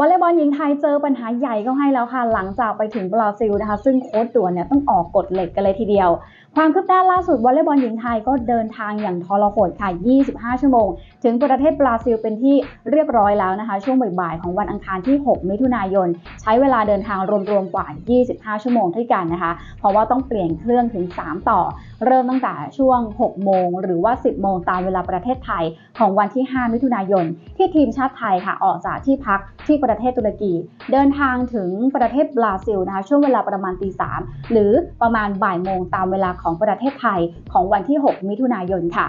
วอลเลย์บอลหญิงไทยเจอปัญหาใหญ่ก็ให้แล้วค่ะ หลังจากไปถึงบราซิลนะคะ ซึ่งโค้ชด่วนเนี่ยต้องออกกฎเหล็กกันเลยทีเดียว ความคืบหน้าล่าสุดวอลเลย์บอลหญิงไทยก็เดินทางอย่างทรหดค่ะ 25 ชั่วโมง ถึงประเทศบราซิลเป็นที่เรียบร้อยแล้วนะคะ ช่วงบ่ายๆของวันอังคารที่ 6 มิถุนายน ใช้เวลาเดินทางรวมๆกว่า 25 ชั่วโมงด้วยกันนะคะ เพราะว่าต้องเปลี่ยนเครื่องถึง 3 ต่อ เริ่มตั้งแต่ช่วง 6 โมง หรือว่า 10 โมงตามเวลาประเทศไทยของวันที่ 5 มิถุนายน ที่ทีมชาติไทยค่ะออกจากที่พักที่ประเทศตุรกี เดินทางถึงประเทศบราซิลนะคะช่วงเวลาประมาณตีสามหรือประมาณบ่ายโมงตามเวลาของประเทศไทยของวันที่ 6 มิถุนายนค่ะ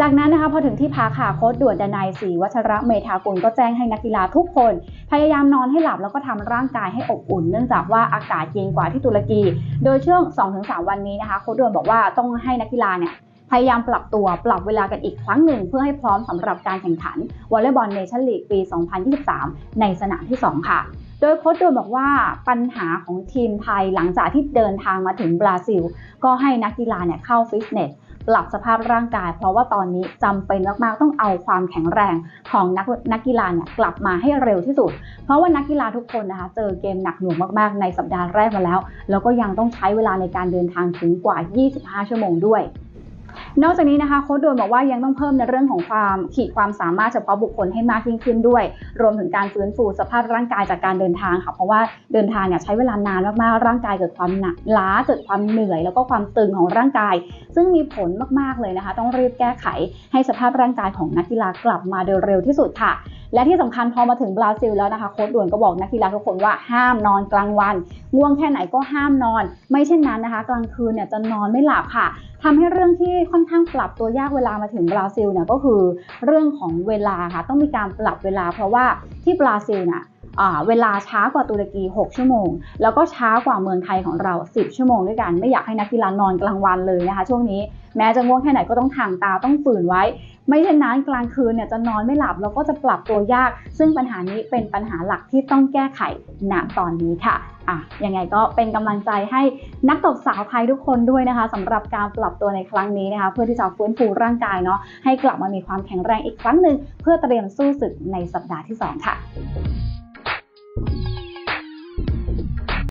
จากนั้นนะคะพอถึงที่พักค่ะโค้ชด่วนดนายศรีวัชระเมธากุลก็แจ้งให้นักกีฬาทุกคน พยายามนอนให้หลับแล้วก็ทำร่างกายให้อบอุ่น เนื่องจากว่าอากาศเย็นกว่าที่ตุรกี โดยช่วง 2-3 วันนี้นะคะโค้ชด่วนบอกว่าต้องให้นักกีฬาเนี่ย พยายามปรับตัวปรับเวลากันอีกครั้งหนึ่ง เพื่อให้พร้อมสำหรับการแข่งขันวอลเลย์บอลเนชั่นลีกปี 2023 ในสนามที่ 2 ค่ะโดยโค้ชด่วนบอกว่าปัญหาของทีมไทยหลังจากที่เดินทางมาถึงบราซิล ก็ให้นักกีฬาเนี่ยเข้าฟิตเนส ปรับสภาพร่างกาย เพราะว่าตอนนี้จำเป็นมากๆต้องเอาความแข็งแรงของนักนักกีฬาเนี่ยกลับมาให้เร็วที่สุด เพราะว่านักกีฬาทุกคนนะคะเจอเกมหนักหน่วงมากๆ ในสัปดาห์แรกมาแล้ว แล้วก็ยังต้องใช้เวลาในการเดินทางถึงกว่า 25 ชั่วโมงด้วย นอกจากนี้นะคะโค้ด่วนบอกว่ายังต้องเพิ่มในเรื่องของความขีดความสามารถเฉพาะบุคคลให้มากยิ่งขึ้นด้วย รวมถึงการฟื้นฟูสภาพร่างกายจากการเดินทางค่ะเพราะว่าเดินทางเนี่ยใช้เวลานานมากๆร่างกายเกิดความหนักล้าเกิดความเหนื่อย แล้วก็ความตึงของร่างกาย ซึ่งมีผลมากๆเลยนะคะ ต้องรีบแก้ไขให้สภาพร่างกายของนักกีฬากลับมาโดยเร็วที่สุดค่ะ และที่สำคัญพอมาถึงบราซิลแล้วนะคะโค้ชด่วนก็บอกนักกีฬาทุกคนว่าห้ามนอนกลางวันง่วงแค่ไหนก็ห้ามนอน ไม่เช่นนั้นนะคะ กลางคืนเนี่ยจะนอนไม่หลับค่ะทำให้เรื่องที่ค่อนข้างปรับตัวยากเวลามาถึงบราซิลเนี่ยก็คือเรื่องของเวลาค่ะต้องมีการปรับเวลา เพราะว่าที่บราซิลเนี่ยอ่าเวลาช้ากว่าตุรกี 6 ชั่วโมง แล้วก็ช้ากว่าเมืองไทยของเรา 10 ชั่วโมงด้วยกัน ไม่อยากให้นักกีฬานอนกลางวันเลยนะคะ ช่วงนี้แม้จะง่วงแค่ไหนก็ต้องทางตาต้องฝืนไว้ ไม่เช่นนั้นกลางคืนเนี่ยจะนอนไม่หลับแล้วก็จะปรับตัวยาก ซึ่งปัญหานี้เป็นปัญหาหลักที่ต้องแก้ไขณตอนนี้ค่ะอะยังไงก็เป็นกำลังใจให้นักตบสาวไทยทุกคนด้วยนะคะสำหรับการปรับตัวในครั้งนี้นะคะ เพื่อที่จะฟื้นฟูร่างกายเนาะให้กลับมามีความแข็งแรงอีกครั้งหนึ่งเพื่อเตรียมสู้ศึกในสัปดาห์ที่สองค่ะ